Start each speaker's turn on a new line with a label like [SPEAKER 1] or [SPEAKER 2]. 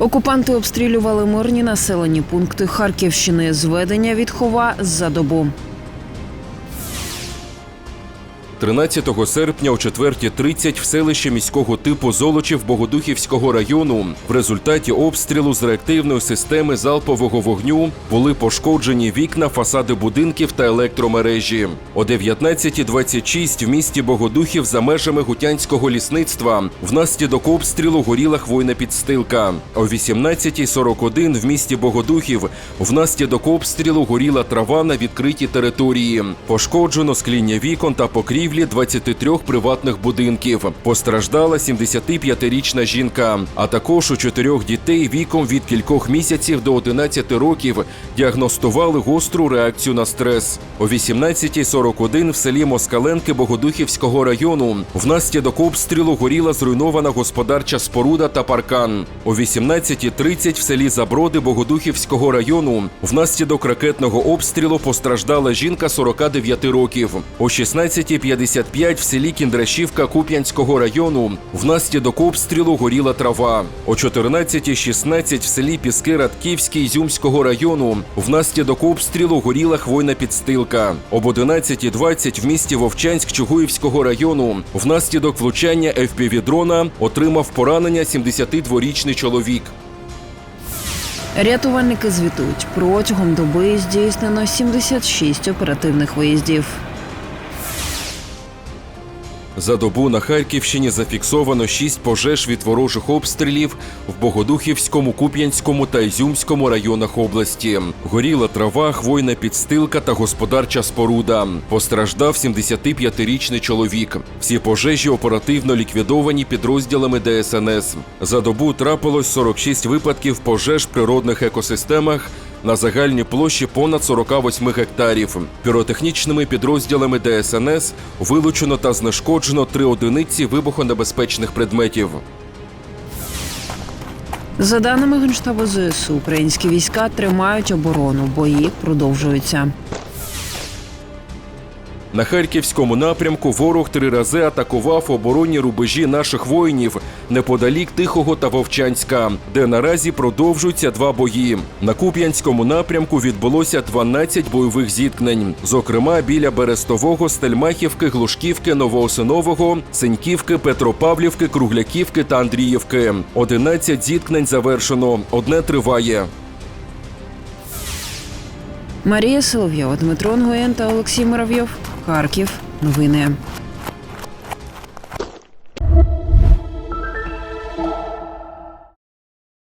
[SPEAKER 1] Окупанти обстрілювали мирні населені пункти Харківщини. Зведення від хова за добу.
[SPEAKER 2] 13 серпня о 4.30 в селищі міського типу Золочів Богодухівського району в результаті обстрілу з реактивної системи залпового вогню були пошкоджені вікна, фасади будинків та електромережі. О 19.26 в місті Богодухів за межами гутянського лісництва внаслідок обстрілу горіла хвойна підстилка. О 18.41 в місті Богодухів внаслідок обстрілу горіла трава на відкритій території. Пошкоджено скління вікон та покрівлі 23 приватних будинків. Постраждала 75-річна жінка, а також у чотирьох дітей віком від кількох місяців до 11 років діагностували гостру реакцію на стрес. О 18.41 в селі Москаленки Богодухівського району внаслідок обстрілу горіла зруйнована господарча споруда та паркан. О 18.30 в селі Заброди Богодухівського району внаслідок ракетного обстрілу постраждала жінка 49 років. О 16.55 в селі Кіндрашівка Куп'янського району внаслідок обстрілу горіла трава. О 14.16 в селі Піски Радківський Ізюмського району внаслідок обстрілу горіла хвойна підстилка. Об 11.20 в місті Вовчанськ Чугуївського району внаслідок влучання FPV-дрона отримав поранення 72-річний чоловік.
[SPEAKER 1] Рятувальники звітують протягом доби здійснено 76 оперативних виїздів.
[SPEAKER 2] За добу на Харківщині зафіксовано шість пожеж від ворожих обстрілів в Богодухівському, Куп'янському та Ізюмському районах області. Горіла трава, хвойна підстилка та господарча споруда. Постраждав 75-річний чоловік. Всі пожежі оперативно ліквідовані підрозділами ДСНС. За добу трапилось 46 випадків пожеж в природних екосистемах на загальній площі понад 48 гектарів. Піротехнічними підрозділами ДСНС вилучено та знешкоджено три одиниці вибухонебезпечних предметів.
[SPEAKER 1] За даними Генштабу ЗСУ, українські війська тримають оборону. Бої продовжуються.
[SPEAKER 2] На харківському напрямку ворог три рази атакував оборонні рубежі наших воїнів неподалік Тихого та Вовчанська, де наразі продовжуються два бої. На Куп'янському напрямку відбулося 12 бойових зіткнень, зокрема біля Берестового, Стельмахівки, Глушківки, Новоосинового, Синьківки, Петропавлівки, Кругляківки та Андріївки. 11 зіткнень завершено, одне триває.
[SPEAKER 1] Марія Соловйова, Дмитро Нгоєн та Олексій Муравйов. Харків. Новини.